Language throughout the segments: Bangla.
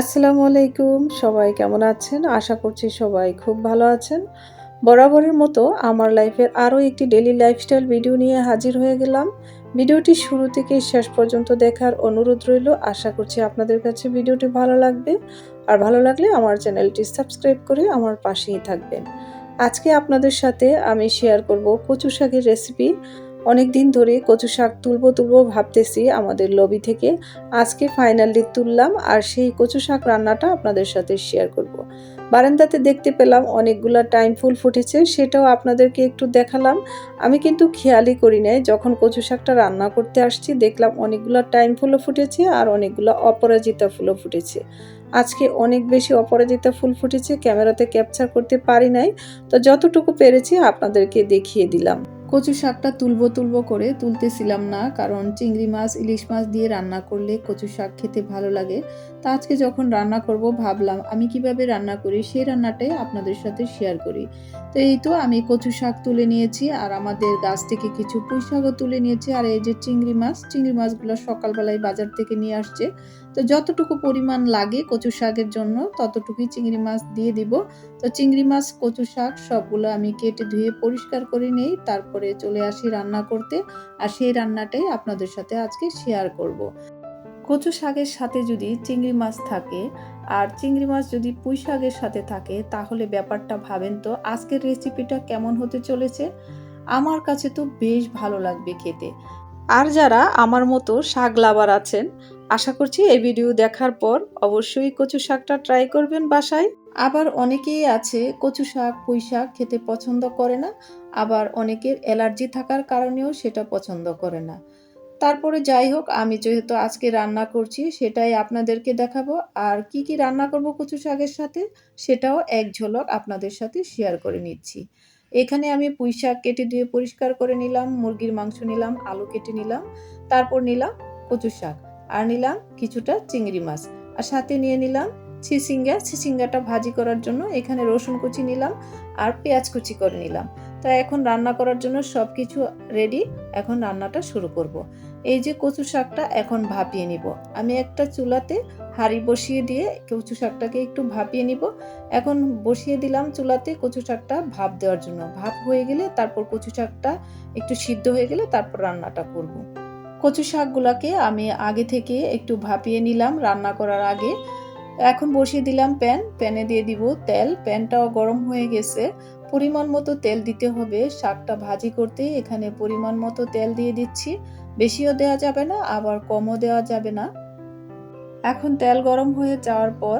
আসসালামু আলাইকুম, সবাই কেমন আছেন? আশা করছি সবাই খুব ভালো আছেন। বরাবরের মতো আমার লাইফের আরও একটি ডেলি লাইফস্টাইল ভিডিও নিয়ে হাজির হয়ে গেলাম। ভিডিওটি শুরু থেকে শেষ পর্যন্ত দেখার অনুরোধ রইল। আশা করছি আপনাদের কাছে ভিডিওটি ভালো লাগবে। আর ভালো লাগলে আমার চ্যানেলটি সাবস্ক্রাইব করে আমার পাশেই থাকবেন। আজকে আপনাদের সাথে আমি শেয়ার করব কচু শাকের রেসিপি অনেক দিন ধরে কচু শাক তুলবো তুলবো ভাবতেছি আমাদের লবি থেকে। আজকে ফাইনালি তুললাম আর সেই কচু শাক রান্নাটা আপনাদের সাথে শেয়ার করব। বারান্দাতে দেখতে পেলাম অনেকগুলো টাইম ফুল ফুটেছে, সেটাও আপনাদেরকে একটু দেখালাম। আমি কিন্তু খেয়ালই করি নাই, যখন কচু শাকটা রান্না করতে আসছি, দেখলাম অনেকগুলো টাইম ফুলও ফুটেছে আর অনেকগুলো অপরাজিতা ফুলও ফুটেছে। আজকে অনেক বেশি অপরাজিতা ফুল ফুটেছে, ক্যামেরাতে ক্যাপচার করতে পারি নাই। তো যতটুকু পেরেছি আপনাদেরকে দেখিয়ে দিলাম। কচু শাকটা তুলবো তুলবো করে তুলতেছিলাম না, কারণ চিংড়ি মাছ, ইলিশ মাছ দিয়ে রান্না করলে কচু শাক খেতে ভালো লাগে। তা আজকে যখন রান্না করব, ভাবলাম আমি কীভাবে রান্না করি, সেই রান্নাটাই আপনাদের সাথে শেয়ার করি। তো এই তো আমি কচু শাক তুলে নিয়েছি, আর আমাদের গাছ থেকে কিছু পুঁই শাকও তুলে নিয়েছি, আর এই যে চিংড়ি মাছ, চিংড়ি মাছগুলো সকালবেলায় বাজার থেকে নিয়ে আসছে। তো যতটুকু পরিমাণ লাগে কচু শাকের জন্য, ততটুকুই চিংড়ি মাছ দিয়ে দিব। তো চিংড়ি মাছ, কচু শাক সবগুলো আমি কেটে ধুয়ে পরিষ্কার করে নেই, তারপরে চলে আসি রান্না করতে, আর সেই রান্নাটাই আপনাদের সাথে আজকে শেয়ার করব। কচু শাকের সাথে যদি চিংড়ি মাছ থাকে, আর চিংড়ি মাছ যদি পুঁই শাকের সাথে থাকে, তাহলে ব্যাপারটা ভাবেন তো আজকের রেসিপিটা কেমন হতে চলেছে? আমার কাছে তো বেশ ভালো লাগবে খেতে। আর যারা আমার মতো শাক লাভার আছেন, আশা করছি এই ভিডিও দেখার পর অবশ্যই কচু শাকটা ট্রাই করবেন বাসায়। আবার অনেকেই আছে কচু শাক, পুঁই শাক খেতে পছন্দ করে না, আবার অনেকের অ্যালার্জি থাকার কারণেও সেটা পছন্দ করে না। তারপরে যাই হোক, আমি যেহেতু আজকে রান্না করছি, সেটাই আপনাদেরকে দেখাবো। আর কি কি রান্না করব কচু শাকের সাথে, সেটাও এক ঝলক আপনাদের সাথে শেয়ার করে নিচ্ছি। এখানে আমি পুঁই শাক কেটে দিয়ে পরিষ্কার করে নিলাম, মুরগির মাংস নিলাম, আলু কেটে নিলাম, তারপর নিলাম কচু শাক, আর নিলাম কিছুটা চিংড়ি মাছ, আর সাথে নিয়ে নিলাম ছিসিঙ্গা। ছিসিঙ্গাটা ভাজি করার জন্য এখানে রসুন কুচি নিলাম, আর পেঁয়াজ কুচি করে নিলাম। তা এখন রান্না করার জন্য সব কিছু রেডি এখন রান্নাটা শুরু করব। এই যে কচু শাকটা এখন ভাপিয়ে নিব। আমি একটা চুলাতে হাঁড়ি বসিয়ে দিয়ে কচু শাকটাকে একটু ভাপিয়ে নিব। এখন বসিয়ে দিলাম চুলাতে কচু শাকটা ভাপ দেওয়ার জন্য। ভাপ হয়ে গেলে তারপর কচু শাকটা একটু সিদ্ধ হয়ে গেলে তারপর রান্নাটা করব। কচু শাকগুলোকে আমি আগে থেকে একটু ভাপিয়ে নিলাম রান্না করার আগে। এখন বসিয়ে দিলাম প্যান। প্যানে দিয়ে দিব তেল। প্যানটাও গরম হয়ে গেছে। পরিমাণ মতো তেল দিতে হবে। শাকটা ভাজি করতে এখানে পরিমাণ মতো তেল দিয়ে দিচ্ছি। বেশিও দেওয়া যাবে না, আবার কমও দেওয়া যাবে না। এখন তেল গরম হয়ে যাওয়ার পর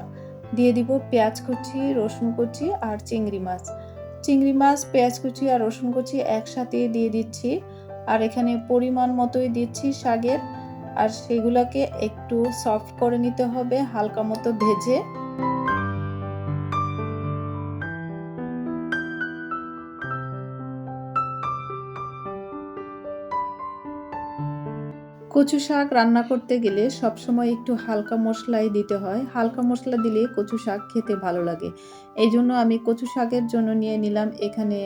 দিয়ে দিব পেঁয়াজ কুচি, রসুন কুচি আর চিংড়ি মাছ। চিংড়ি মাছ, পেঁয়াজ কুচি আর রসুন কুচি একসাথে দিয়ে দিচ্ছি। আর এখানে পরিমাণ মতোই দিচ্ছি শাকের। আর সেগুলোকে একটু সফট করে নিতে হবে, হালকা মতো ভেজে। কচু শাক রান্না করতে গেলে সবসময় একটু হালকা মশলাই দিতে হয়। হালকা মশলা দিলে কচু শাক খেতে ভালো লাগে। এই জন্য আমি কচু শাকের জন্য নিয়ে নিলাম এখানে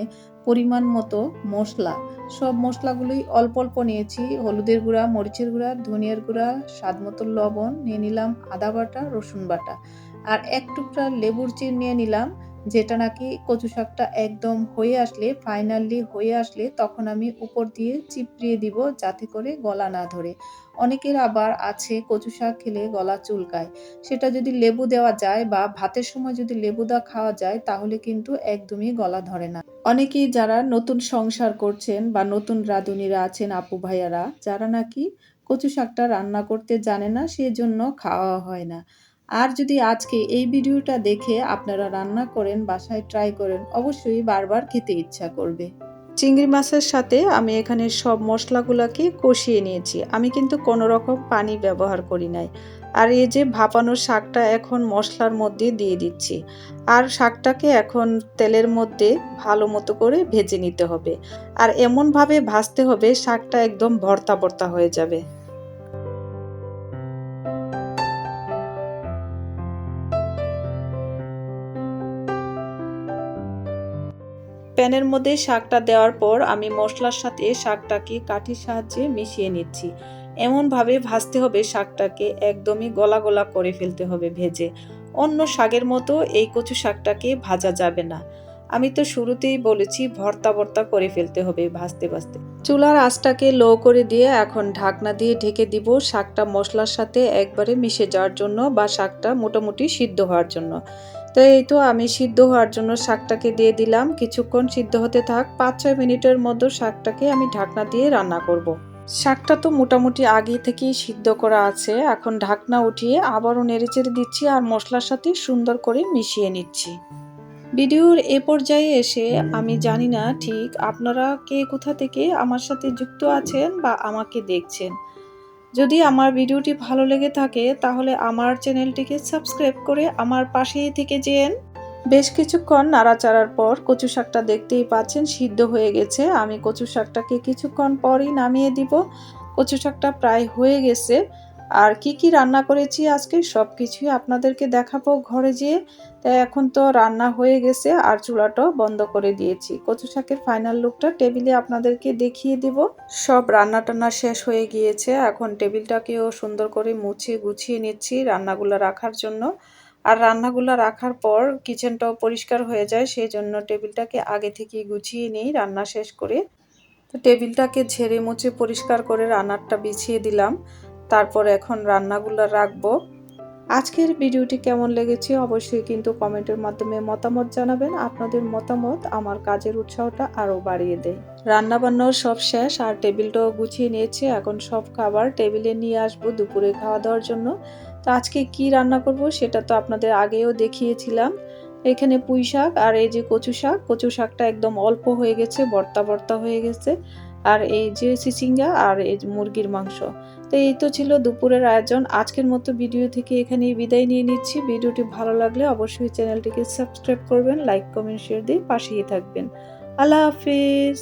পরিমাণ মতো মশলা। সব মশলাগুলোই অল্প অল্প নিয়েছি। হলুদের গুঁড়া, মরিচের গুঁড়া, ধনিয়ার গুঁড়া, স্বাদ মতো লবণ নিয়ে নিলাম আদা বাটা, রসুন বাটা। আর এক টুকরা লেবুর চির নিয়ে নিলাম। যেটা নাকি কচু শাকটা একদম হয়ে আসলে ফাইনালি হয়ে আসলে তখন আমি উপর দিয়ে চিপড়িয়ে দিব যাতে করে গলা না ধরে। অনেকের আবার আছে কচু শাক খেলে গলা চুলকায়। সেটা যদি লেবু দেওয়া যায় বা ভাতের সময় যদি লেবু দা খাওয়া যায়, তাহলে কিন্তু একদমই গলা ধরে না। অনেকেই যারা নতুন সংসার করছেন বা নতুন রাঁধুনিরা আছেন আপু ভাইয়ারা, যারা নাকি কচু শাকটা রান্না করতে জানে না, সেজন্য খাওয়া হয় না। আর যদি আজকে এই ভিডিওটা দেখে আপনারা রান্না করেন, বাসায় ট্রাই করেন, অবশ্যই বারবার খেতে ইচ্ছা করবে। চিংড়ি মাছের সাথে আমি এখানে সব মশলাগুলোকে কষিয়ে নিয়েছি। আমি কিন্তু কোনো রকম পানি ব্যবহার করি নাই। আর এই যে ভাপানো শাকটা এখন মশলার মধ্যে দিয়ে দিচ্ছি। আর শাকটাকে এখন তেলের মধ্যে ভালো মতো করে ভেজে নিতে হবে। আর এমনভাবে ভাজতে হবে শাকটা একদম ভর্তা ভর্তা হয়ে যাবে। প্যানের মধ্যে শাকটা দেওয়ার পর আমি মশলার সাথে শাকটাকে কাঠির সাহায্যে মিশিয়ে নিচ্ছি। এমনভাবে ভাজতে হবে শাকটাকে, একদমই গলা গলা করে ফেলতে হবে ভেজে। অন্য শাকের মতো এই কচু শাকটাকে ভাজা যাবে না। আমি তো শুরুতেই বলেছি ভর্তা ভর্তা করে ফেলতে হবে ভাজতে ভাজতে। চুলার আঁচটাকে লো করে দিয়ে এখন ঢাকনা দিয়ে ঢেকে দিব শাকটা মশলার সাথে একবারে মিশে যাওয়ার জন্য বা শাকটা মোটামুটি সিদ্ধ হওয়ার জন্য। তো এই তো আমি সিদ্ধ হওয়ার জন্য শাকটাকে দিয়ে দিলাম। কিছুক্ষণ সিদ্ধ হতে থাক পাঁচ ছয় মিনিটের মধ্যে শাকটাকে আমি ঢাকনা দিয়ে রান্না করব। শাকটা তো মোটামুটি আগে থেকেই সিদ্ধ করা আছে। এখন ঢাকনা উঠিয়ে আবারও নেড়েচেড়ে দিচ্ছি আর মশলার সাথে সুন্দর করে মিশিয়ে নিচ্ছি। ভিডিওর এ পর্যায়ে এসে আমি জানি না ঠিক আপনারা কে কোথা থেকে আমার সাথে যুক্ত আছেন বা আমাকে দেখছেন। যদি আমার ভিডিওটি ভালো লেগে থাকে, তাহলে আমার চ্যানেলটিকে সাবস্ক্রাইব করে আমার পাশেই থেকে যেন। বেশ কিছুক্ষণ নাড়াচাড়ার পর কচু শাকটা দেখতেই পাচ্ছেন সিদ্ধ হয়ে গেছে। আমি কচু শাকটাকে কিছুক্ষণ পরই নামিয়ে দিব। কচু শাকটা প্রায় হয়ে গেছে। আর কি কি রান্না করেছি আজকে? সব কিছুই আপনাদেরকে দেখাবো ঘরে যেয়ে। তাই এখন তো রান্না হয়ে গেছে, আর চুলাটাও বন্ধ করে দিয়েছি। কচু শাকের ফাইনাল লুকটা টেবিলে আপনাদেরকে দেখিয়ে দিব। সব রান্না টান্না শেষ হয়ে গিয়েছে। এখন টেবিলটাকেও সুন্দর করে মুছে গুছিয়ে নিচ্ছি রান্নাগুলো রাখার জন্য। আর রান্নাগুলো রাখার পর কিচেনটাও পরিষ্কার হয়ে যায় সেই জন্য টেবিলটাকে আগে থেকেই গুছিয়ে নিই রান্না শেষ করে। তো টেবিলটাকে ঝেড়ে মুছে পরিষ্কার করে রান্নারটা বিছিয়ে দিলাম। তারপর এখন রান্নাগুলো রাখব। আজকের ভিডিওটি কেমন লেগেছে অবশ্যই কিন্তু কমেন্টের মাধ্যমে মতামত জানাবেন। আপনাদের মতামত, আমার কাজের উৎসাহটা আরও বাড়িয়ে দেয়। রান্না বান্নাও সব শেষ, আর টেবিলটাও গুছিয়ে নিয়েছে। এখন সব খাবার টেবিলে নিয়ে আসব দুপুরে খাওয়া দাওয়ার জন্য। তো আজকে কি রান্না করব সেটা তো আপনাদের আগেও দেখিয়েছিলাম। এখানে পুঁই শাক আর এই যে কচু শাক কচু শাকটা একদম অল্প হয়ে গেছে, বর্তা বর্তা হয়ে গেছে। আর এই যে চিচিঙ্গা আর এই মুরগির মাংস। তো এই তো ছিল দুপুরের আয়োজন। আজকের মতো ভিডিও থেকে এখানেই বিদায় নিয়ে নিচ্ছি। ভিডিওটি ভালো লাগলে অবশ্যই চ্যানেলটিকে সাবস্ক্রাইব করবেন, লাইক, কমেন্ট, শেয়ার দিয়ে পাশেই থাকবেন। আল্লাহ হাফিজ।